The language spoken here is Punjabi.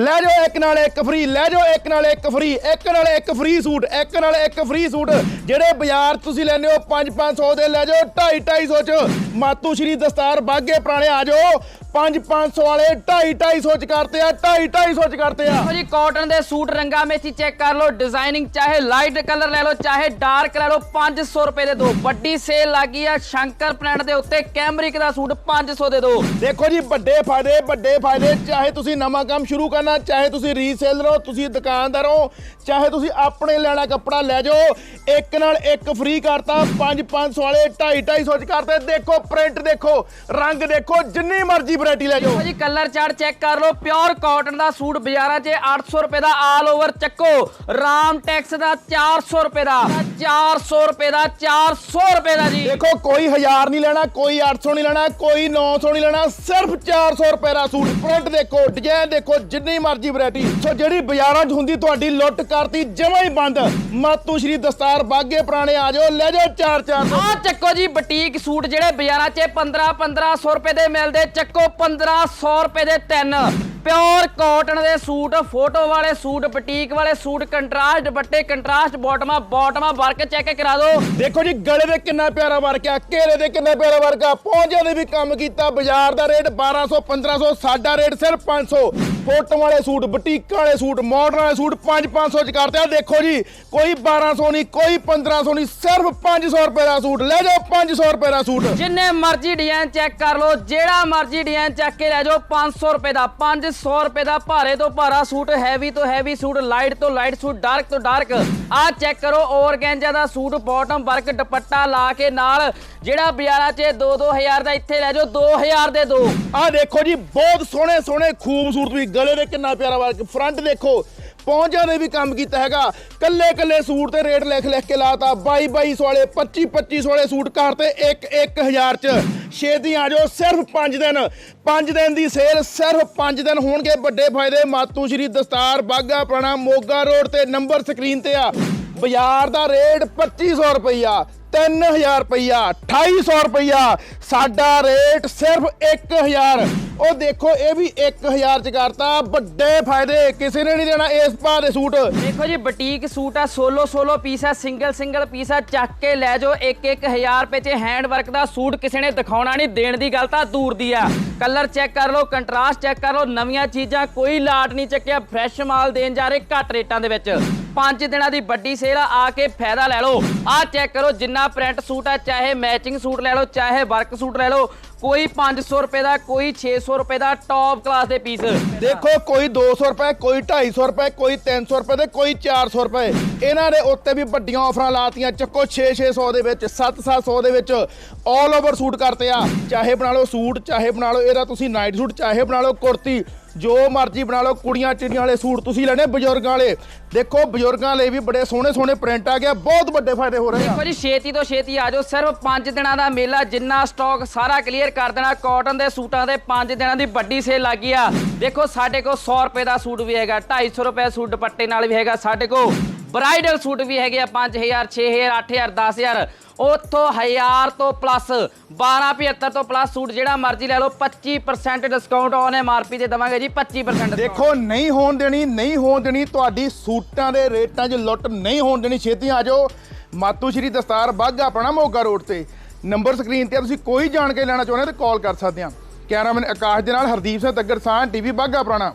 ਲੈ ਜਾਓ ਇੱਕ ਨਾਲ ਇੱਕ ਫ੍ਰੀ ਲੈ ਜਾਓ ਇੱਕ ਨਾਲ ਇੱਕ ਫ੍ਰੀ ਇੱਕ ਨਾਲ ਇੱਕ ਫ੍ਰੀ ਸੂਟ, ਇੱਕ ਨਾਲ ਇੱਕ ਫ੍ਰੀ ਸੂਟ। ਜਿਹੜੇ ਬਾਜ਼ਾਰ ਤੁਸੀਂ ਲੈਂਦੇ ਹੋ 5-500 ਦੇ, ਲੈ ਜਾਓ 2.5-250 ਚ। ਮਾਤੂ ਸ਼੍ਰੀ ਦਸਤਾਰ ਬਾਗੇ ਪੁਰਾਣੇ ਆ ਜਾਓ। 5-500 ਵਾਲੇ 2.5-250 ਚ ਕਰਤੇ ਆ 2.5-250 ਚ ਕਰਤੇ ਆ। ਦੇਖੋ ਜੀ ਕਾਟਨ ਦੇ ਸੂਟ ਰੰਗਾ ਮੇਚੀ ਚੈੱਕ ਕਰ ਲਓ ਡਿਜ਼ਾਈਨਿੰਗ ਚਾਹੇ ਲਾਈਟ ਕਲਰ ਲੈ ਲਓ ਚਾਹੇ ਡਾਰਕ ਲੈ ਲਓ 500 ਰੁਪਏ ਦੇ ਦੋ। ਵੱਡੀ ਸੇਲ ਲੱਗੀ ਆ ਸ਼ੰਕਰ ਪ੍ਰਿੰਟ ਦੇ ਉੱਤੇ ਕੈਮਰਿਕ ਦਾ ਸੂਟ 500 ਦੇ ਦੋ। ਦੇਖੋ ਜੀ ਵੱਡੇ ਫਾਇਦੇ ਵੱਡੇ ਫਾਇਦੇ ਚਾਹੇ ਤੁਸੀਂ ਨਵਾਂ ਕੰਮ ਸ਼ੁਰੂ ਕਰਨਾ ਚਾਹੇ ਤੁਸੀਂ ਰੀਸੇਲਰ ਹੋ ਤੁਸੀਂ ਦੁਕਾਨਦਾਰ ਹੋ ਚਾਹੇ ਤੁਸੀਂ ਆਪਣੇ ਲੈਣਾ ਕੱਪੜਾ ਲੈ ਜਾਓ ਇੱਕ ਨਾਲ ਇੱਕ ਫ੍ਰੀ ਕਰਤਾ 5-500 ਵਾਲੇ 2.5-250 ਚ ਕਰਤੇ। ਦੇਖੋ ਪ੍ਰਿੰਟ ਦੇਖੋ ਰੰਗ ਦੇਖੋ ਜਿੰਨੀ ਮਰਜ਼ੀ ਵੈਰਾਈਟੀ ਲੈ ਜਾਓ। ਜੀ ਕਲਰ ਚਾਰਟ ਚੈੱਕ ਕਰ ਲਓ। ਪਿਓਰ ਕਾਟਨ ਦਾ ਸੂਟ ਬਾਜ਼ਾਰਾਂ 'ਚ 800 ਰੁਪਏ ਦਾ ਆਲ ਓਵਰ ਚੱਕੋ। ਰਾਮ ਟੈਕਸ ਦਾ 400 ਰੁਪਏ ਦਾ 400 ਰੁਪਏ ਦਾ 400 ਰੁਪਏ ਦਾ ਜੀ। ਦੇਖੋ ਕੋਈ 1000 ਨਹੀਂ ਲੈਣਾ ਕੋਈ 800 ਨਹੀਂ ਲੈਣਾ ਕੋਈ 900 ਨਹੀਂ ਲੈਣਾ ਸਿਰਫ 400 ਰੁਪਏ ਦਾ ਸੂਟ। ਪ੍ਰਿੰਟ ਦੇਖੋ ਡਿਜ਼ਾਈਨ ਦੇਖੋ ਜਿੰਨੀ ਮਰਜ਼ੀ ਵੈਰਾਈਟੀ ਸੋ ਜਿਹੜੀ ਬਾਜ਼ਾਰਾਂ 'ਚ ਹੁੰਦੀ ਤੁਹਾਡੀ ਲੁੱਟ ਕਰਤੀ ਜਮਾਂ ਹੀ ਬੰਦ। ਮਾਤੂ ਸ਼੍ਰੀ ਦਸਤਾਰ ਬਾਗੇ ਪੁਰਾਣੇ ਆ ਜਾਓ ਲੈ ਜਾਓ 4-400 ਆ ਚੱਕੋ ਜੀ ਬੁਟੀਕ ਸੂਟ ਜਿਹੜੇ ਬਾਜ਼ਾਰਾਂ 'ਚ 15 1500 ਰੁਪਏ ਦੇ ਮਿਲਦੇ ਚੱਕੋ 1500 ਰੁਪਏ ਦੇ ਤਿੰਨ। ਪਿਓਰ ਕਾਟਨ ਦੇ ਸੂਟ, ਫੋਟੋ ਵਾਲੇ ਸੂਟ, ਬੁਟੀਕ ਵਾਲੇ ਸੂਟ, ਕੰਟਰਾਸਟ ਦੁਪੱਟੇ, ਕੰਟਰਾਸਟ ਬਾਟਮਾ ਬਾਟਮਾ ਵਰਕ ਚੈੱਕ ਕਰਾ ਦਿਓ। ਦੇਖੋ ਜੀ, ਗਲੇ ਦੇ ਕਿੰਨਾ ਪਿਆਰਾ ਵਰਕ ਆ ਘੇਰੇ ਦੇ ਕਿੰਨਾ ਪਿਆਰਾ ਵਰਕ ਆ ਪੌਂਜਿਆਂ ਦੇ ਵੀ ਕੰਮ ਕੀਤਾ, ਬਾਜ਼ਾਰ ਦਾ ਰੇਟ 1200 1500 ਸਾਡਾ ਰੇਟ ਸਿਰਫ 500 ਫੋਟੋ ਵਾਲੇ ਸੂਟ ਬੁਟੀਕ ਵਾਲੇ ਸੂਟ ਮਾਡਰਨ ਵਾਲੇ ਸੂਟ 5 500 ਚ ਕਰਦੇ ਆ। ਦੇਖੋ ਜੀ ਕੋਈ 1200 ਨਹੀਂ ਕੋਈ 1500 ਨਹੀਂ ਸਿਰਫ 500 ਰੁਪਏ ਦਾ ਸੂਟ। ਲੈ ਜਾਓ 500 ਰੁਪਏ ਦਾ ਸੂਟ। ਜਿੰਨੇ ਮਰਜ਼ੀ ਡਿਜ਼ਾਈਨ ਚੈੱਕ ਕਰ ਲਓ ਜਿਹੜਾ ਮਰਜ਼ੀ ਡਿਜ਼ਾਈਨ ਚੱਕ ਕੇ ਲੈ ਜਾਓ 500 ਰੁਪਏ ਦਾ 500 ਰੁਪਏ ਦਾ ਭਾਰੇ ਤੋਂ ਭਾਰਾ ਸੂਟ ਹੈਵੀ ਤੋਂ ਹੈਵੀ ਸੂਟ ਲਾਈਟ ਤੋਂ ਲਾਈਟ ਸੂਟ ਡਾਰਕ ਤੋਂ ਡਾਰਕ ਆਹ ਚੈੱਕ ਕਰੋ ਔਰਗੈਂਜਾ ਦਾ ਸੂਟ ਬਾਟਮ ਵਰਕ ਦੁਪੱਟਾ ਲਾ ਕੇ ਨਾਲ ਜਿਹੜਾ ਬਾਜ਼ਾਰਾਂ 'ਚ 2-2000 ਦਾ ਇੱਥੇ ਲੈ ਜਾਓ 2000 ਦੇ ਦੋ। ਆ ਦੇਖੋ ਜੀ ਬਹੁਤ ਸੋਹਣੇ ਸੋਹਣੇ ਖੂਬਸੂਰਤ ਵੀ ਗਲੇ ਦੇ ਕਿੰਨਾ ਪਿਆਰਾ ਵਰਕ ਫਰੰਟ ਦੇਖੋ ਪੌਂਜਾਂ ਦੇ ਵੀ ਕੰਮ ਕੀਤਾ ਹੈਗਾ। ਕੱਲੇ ਕੱਲੇ ਸੂਟ ਤੇ ਰੇਟ ਲਿਖ ਲਿਖ ਕੇ ਲਾਤਾ 22 2200 ਵਾਲੇ 25 2500 ਵਾਲੇ ਸੂਟ ਕਰਤੇ 1 1000 ਚ। ਛੇਤੀ ਆ ਜਾਓ, ਸਿਰਫ 5 ਦਿਨ। 5 ਦਿਨ ਦੀ ਸੇਲ ਸਿਰਫ 5 ਦਿਨ ਹੋਣਗੇ। ਵੱਡੇ ਫਾਇਦੇ, ਮਾਤੂ ਸ਼੍ਰੀ ਦਸਤਾਰ ਬਾਗਾ ਪੁਰਾਣਾ ਮੋਗਾ ਰੋਡ ਤੇ ਨੰਬਰ ਸਕਰੀਨ ਤੇ ਆ। ਬਾਜ਼ਾਰ ਦਾ ਰੇਟ 2500 ਰੁਪਈਆ। 3000 ਰੁਪਈਆ 2800 ਰੁਪਈਆ। ਸਾਡਾ ਰੇਟ ਸਿਰਫ 1000 ਉਹ ਦੇਖੋ, ਇਹ ਵੀ 1000 ਚ ਕਰਤਾ। ਵੱਡੇ ਫਾਇਦੇ, ਕਿਸੇ ਨੇ ਨਹੀਂ ਦੇਣਾ ਇਸ ਭਾਅ ਦੇ ਸੂਟ। ਦੇਖੋ ਜੀ, ਬੁਟੀਕ ਸੂਟ ਆ ਸੋਲੋ ਸੋਲੋ ਪੀਸ ਆ ਸਿੰਗਲ ਸਿੰਗਲ ਪੀਸ ਆ, ਚੱਕ ਕੇ ਲੈ ਜਾਓ। 1-1000 ਰੁਪਏ 'ਚ ਹੈਂਡ ਵਰਕ ਦਾ ਸੂਟ ਕਿਸੇ ਨੇ ਦਿਖਾਉਣਾ ਨਹੀਂ, ਦੇਣ ਦੀ ਗੱਲ ਤਾਂ ਦੂਰ ਦੀ ਆ। ਕਲਰ ਚੈੱਕ ਕਰ ਲਓ ਕੰਟਰਾਸਟ ਚੈੱਕ ਕਰ ਲਓ, ਨਵੀਆਂ ਚੀਜ਼ਾਂ ਕੋਈ ਲਾਟ ਨਹੀਂ ਚੱਕਿਆ ਫਰੈਸ਼ ਮਾਲ ਦੇਣ ਜਾ ਰਹੇ ਘੱਟ ਰੇਟਾਂ ਦੇ ਵਿੱਚ। ਪੰਜ ਦਿਨਾਂ ਦੀ ਵੱਡੀ ਸੇਲ ਆ ਆ ਕੇ ਫਾਇਦਾ ਲੈ ਲਓ। ਆ ਚੈੱਕ ਕਰੋ ਜਿੰਨਾ ਪ੍ਰਿੰਟ ਸੂਟ ਆ, ਚਾਹੇ ਮੈਚਿੰਗ ਸੂਟ ਲੈ ਲਓ, ਚਾਹੇ ਵਰਕ ਸੂਟ ਲੈ ਲਓ। ਕੋਈ 500 ਰੁਪਏ ਦਾ, ਕੋਈ 600 ਰੁਪਏ ਦਾ ਟੌਪ ਕਲਾਸ ਦੇ ਪੀਸ ਦੇਖੋ, ਕੋਈ 200 ਰੁਪਏ, ਕੋਈ 250 ਰੁਪਏ, ਕੋਈ 300 ਰੁਪਏ ਤੇ ਕੋਈ 400 ਰੁਪਏ। ਇਹਨਾਂ ਦੇ ਉੱਤੇ ਵੀ ਵੱਡੀਆਂ ਆਫਰਾਂ ਲਾਤੀਆਂ। ਚੱਕੋ 6-600 ਦੇ ਵਿੱਚ 7-700 ਦੇ ਵਿੱਚ 올 ਓਵਰ ਸੂਟ ਕਰਤੇ ਆ। ਚਾਹੇ ਬਣਾ ਲਓ ਸੂਟ, ਚਾਹੇ ਬਣਾ ਲਓ ਇਹਦਾ ਤੁਸੀਂ ਨਾਈਟ ਸੂਟ ਚਾਹੇ ਬਣਾ ਲਓ ਕੁਰਤੀ ਜੋ ਮਰਜ਼ੀ ਬਣਾ ਲਓ, ਕੁੜੀਆਂ ਚਿੜੀਆਂ ਵਾਲੇ ਸੂਟ ਤੁਸੀਂ ਲੈਣੇ ਬਜ਼ੁਰਗਾਂ ਵਾਲੇ। ਦੇਖੋ, ਬਜ਼ੁਰਗਾਂ ਲਈ ਵੀ ਬੜੇ ਸੋਹਣੇ ਸੋਹਣੇ ਪ੍ਰਿੰਟ ਆ ਗਿਆ ਬਹੁਤ ਵੱਡੇ ਫਾਇਦੇ ਹੋ ਰਹੇ ਆ। ਦੇਖੋ ਜੀ, ਛੇਤੀ ਤੋਂ ਛੇਤੀ ਆ ਜਾਓ, ਸਿਰਫ 5 ਦਿਨਾਂ ਦਾ ਮੇਲਾ, ਜਿੰਨਾ ਸਟਾਕ ਸਾਰਾ ਕਲੀਅਰ ਕਰ ਦੇਣਾ ਕਾਟਨ ਦੇ ਸੂਟਾਂ ਦੇ 5 ਦਿਨਾਂ ਦੀ ਵੱਡੀ ਸੇਲ ਲੱਗੀ ਆ। ਦੇਖੋ, ਸਾਡੇ ਕੋਲ 100 ਰੁਪਏ ਦਾ ਸੂਟ ਵੀ ਹੈਗਾ 250 ਰੁਪਏ ਸੂਟ ਦੁਪੱਟੇ ਨਾਲ ਵੀ ਹੈਗਾ ਸਾਡੇ ਕੋਲ। ਬ੍ਰਾਈਡਲ ਸੂਟ ਵੀ ਹੈਗੇ ਆ 5000 6000 8000 10000 ਉੱਥੋਂ 1000 ਤੋਂ ਪਲੱਸ 1275 ਤੋਂ ਪਲੱਸ ਸੂਟ ਜਿਹੜਾ ਮਰਜ਼ੀ ਲੈ ਲਓ 25% ਡਿਸਕਾਊਂਟ ਔਨ ਐਮਆਰਪੀ ਤੇ ਦਵਾਂਗੇ ਜੀ 25% ਦੇਖੋ, ਨਹੀਂ ਹੋਣ ਦੇਣੀ, ਨਹੀਂ ਹੋਣ ਦੇਣੀ, ਤੁਹਾਡੀ ਸੂਟਾਂ ਦੇ ਰੇਟਾਂ 'ਚ ਲੁੱਟ ਨਹੀਂ ਹੋਣ ਦੇਣੀ, ਛੇਤੀ ਆ ਜਾਓ। ਮਾਤੂ ਸ਼੍ਰੀ ਦਸਤਾਰ ਬਾਗਾ ਆਪਣਾ ਮੋਗਾ ਰੋਡ ਤੇ। ਨੰਬਰ ਸਕਰੀਨ ਤੇ ਤੁਸੀਂ ਕੋਈ ਜਾਣਕਾਰੀ ਲੈਣਾ ਚਾਹੁੰਦੇ ਹੋ ਤਾਂ ਕਾਲ ਕਰ ਸਕਦੇ ਆ ਕੈਮਰਾਮੈਨ ਆਕਾਸ਼ ਦੇ ਨਾਲ ਹਰਦੀਪ ਸਿੰਘ ਤੱਗਰ ਸਾਹ ਟੀਵੀ ਬਾਗਾ ਪੁਰਾਣਾ